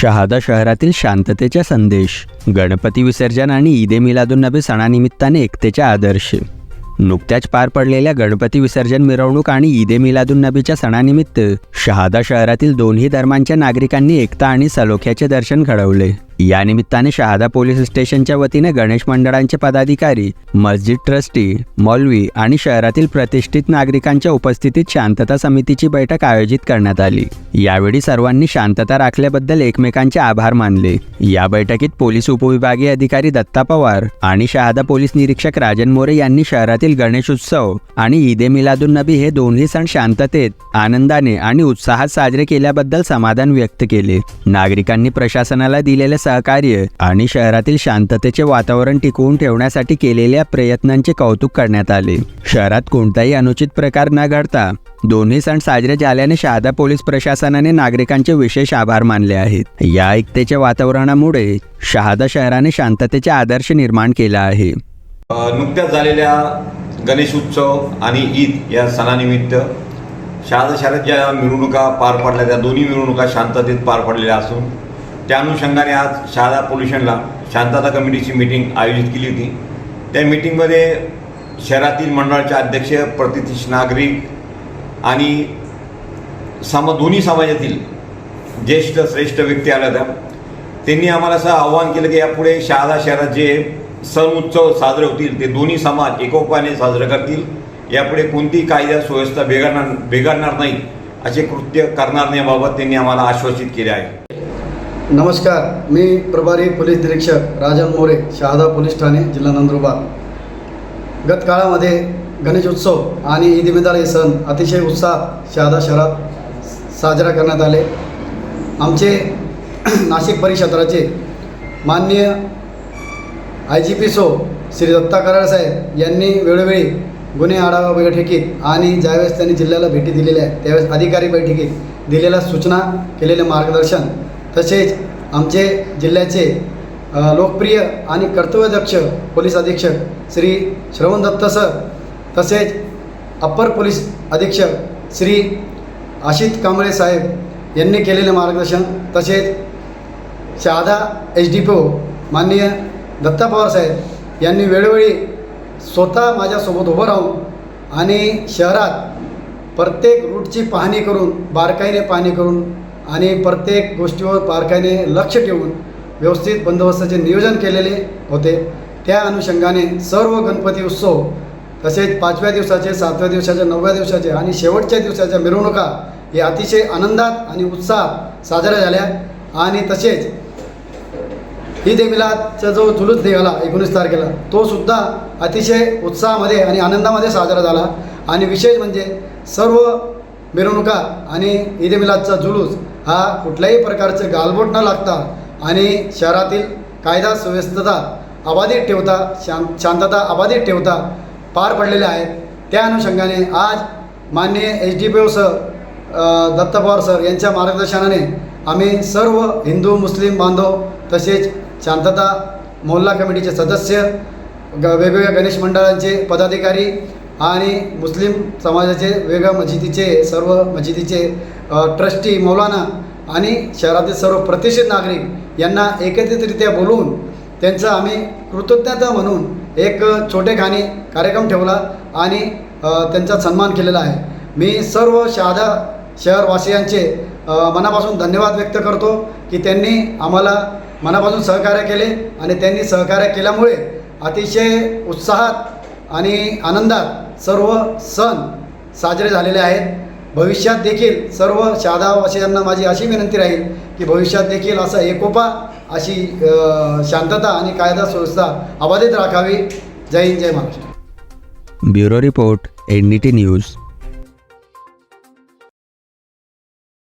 शहादा शहरातील शांततेचा संदेश. गणपती विसर्जन आणि ईदे मिलादुन्नबी सणानिमित्ताने एकतेचा आदर्श. नुकत्याच पार पडलेल्या गणपती विसर्जन मिरवणूक आणि ईदे मिलादुन्नबीच्या सणानिमित्त शहादा शहरातील दोन्ही धर्मांच्या नागरिकांनी एकता आणि सलोख्याचे दर्शन घडवले. या निमित्ताने शहादा पोलीस स्टेशनच्या वतीने गणेश मंडळांचे पदाधिकारी मस्जिद ट्रस्टी मौलवी आणि शहरातील प्रतिष्ठित नागरिकांच्या उपस्थितीत शांतता समितीची बैठक आयोजित करण्यात आली. यावेळी सर्वांनी शांतता राखल्याबद्दल एकमेकांचे आभार मानले. या बैठकीत पोलीस उपविभागीय अधिकारी दत्ता पवार आणि शहादा पोलीस निरीक्षक राजन मोरे यांनी शहरातील गणेश उत्सव आणि ईदे मिलादुन नबी हे दोन्ही सण शांततेत आनंदाने आणि उत्साहात साजरे केल्याबद्दल समाधान व्यक्त केले. नागरिकांनी प्रशासनाला दिलेले सहकार्य आणि शहरातील शांततेचे वातावरण टिकवून ठेवण्यासाठी केलेल्या प्रयत्नांचे कौतुक करण्यात आले. शहरात कोणताही अनुचित प्रकार न घडता दोन्ही सण साजरे झाल्याने शहादा पोलीस प्रशासनाने नागरिकांचे विशेष आभार मानले आहेत. या ऐकतेच्या वातावरणामुळे शहादा शहराने शांततेचे आदर्श निर्माण केला आहे. नुकत्याच झालेल्या गणेश उत्सव आणि ईद या सणानिमित्त शहरात ज्या मिरवणुका पार पडल्या त्या दोन्ही मिरवणुका शांततेत पार पडलेल्या असून त्या अनुषंगाने आज शहादा पोल्युशनला शांतता कमिटीची मीटिंग आयोजित केली होती. त्या मीटिंगमध्ये शहरातील मंडळाचे अध्यक्ष प्रतिष्ठ नागरिक आणि सम दोन्ही समाजातील ज्येष्ठ श्रेष्ठ व्यक्ती आल्या होत्या. त्यांनी आम्हाला असं आव्हान केलं की यापुढे शहादा शहरात जे सण उत्सव साजरे होतील ते दोन्ही समाज एकोपाने साजरे करतील. यापुढे कोणतीही कायदा सुव्यवस्था बिघडणार बिघडणार नाही असे कृत्य करणार नाही याबाबत त्यांनी आम्हाला आश्वासित केले आहे. नमस्कार मी प्रभारी पोलीस निरीक्षक राजन मोरे शहादा पोलीस ठाणे जिल्हा नंदुरबार. गत काळामध्ये गणेशोत्सव आणि ईद मिदाल हे सण अतिशय उत्साहात शहादा शहरात साजरा करण्यात आले. आमचे नाशिक परिक्षेत्राचे माननीय आय जी पी सो श्री दत्ता कराड साहेब यांनी वेळोवेळी गुन्हे आढावा बैठकीत आणि ज्यावेळेस त्यांनी जिल्ह्याला भेटी दिलेल्या आहेत त्यावेळेस अधिकारी बैठकीत दिलेल्या सूचना केलेले मार्गदर्शन तसेच आमचे जिल्ह्याचे लोकप्रिय आणि कर्तव्यदक्ष पोलीस अधीक्षक श्री श्रवण दत्त सर तसेच अप्पर पोलीस अधीक्षक श्री आशित कांबळे साहेब यांनी केलेले मार्गदर्शन तसेच Shahada H D P O माननीय दत्ता पवार साहेब यांनी वेळोवेळी स्वतः माझ्यासोबत उभं राहून आणि शहरात प्रत्येक रूटची पाहणी करून बारकाईने पाहणी करून आणि प्रत्येक गोष्टीवर बारकाईने लक्ष ठेवून व्यवस्थित बंदोबस्ताचे नियोजन केलेले होते. त्या अनुषंगाने सर्व गणपती उत्सव तसेच पाचव्या दिवसाचे सातव्या दिवसाचे नवव्या दिवसाचे आणि शेवटच्या दिवसाच्या मिरवणुका हे अतिशय आनंदात आणि उत्साहात साजऱ्या झाल्या. आणि तसेच ईद ए मिलादचा जो जुलूस निघाला एकोणीस तारखेला तो सुद्धा अतिशय उत्साहामध्ये आणि आनंदामध्ये साजरा झाला. आणि विशेष म्हणजे सर्व मिरवणुका आणि ईद ए मिलादचा जुलूस हा कुठल्याही प्रकारचं गालबोट न लागता आणि शहरातील कायदा सुव्यवस्था अबाधित ठेवता शां शांतता अबाधित ठेवता पार पडलेल्या आहेत. त्या अनुषंगाने आज माननीय H D P O sir Dutt Pawar sir यांच्या मार्गदर्शनाने आम्ही सर्व हिंदू मुस्लिम बांधव तसेच शांतता मोहल्ला कमिटीचे सदस्य ग वेगवेगळ्या गणेश मंडळांचे पदाधिकारी आणि मुस्लिम समाजाचे वेगळ्या मस्जिदीचे सर्व मस्जिदीचे ट्रस्टी मौलाना आणि शहरातील सर्व प्रतिष्ठित नागरिक यांना एकत्रितरित्या बोलवून त्यांचं आम्ही कृतज्ञता म्हणून एक छोटेखानी कार्यक्रम ठेवला आणि त्यांचा सन्मान केलेला आहे. मी सर्व शहादा शहरवासियांचे मनापासून धन्यवाद व्यक्त करतो की त्यांनी आम्हाला मनापासून सहकार्य केले आणि त्यांनी सहकार्य केल्यामुळे अतिशय उत्साहात आणि आनंदात सर्व सण साजरे झालेले आहेत. भविष्यात देखील सर्व शादावासियांना माझी अशी विनंती राहील की भविष्यात देखील असा एकोपा अशी शांतता आणि कायदा सुव्यवस्था अबाधित राखावी. जय हिंद जय Maharashtra. Bureau report N D T news.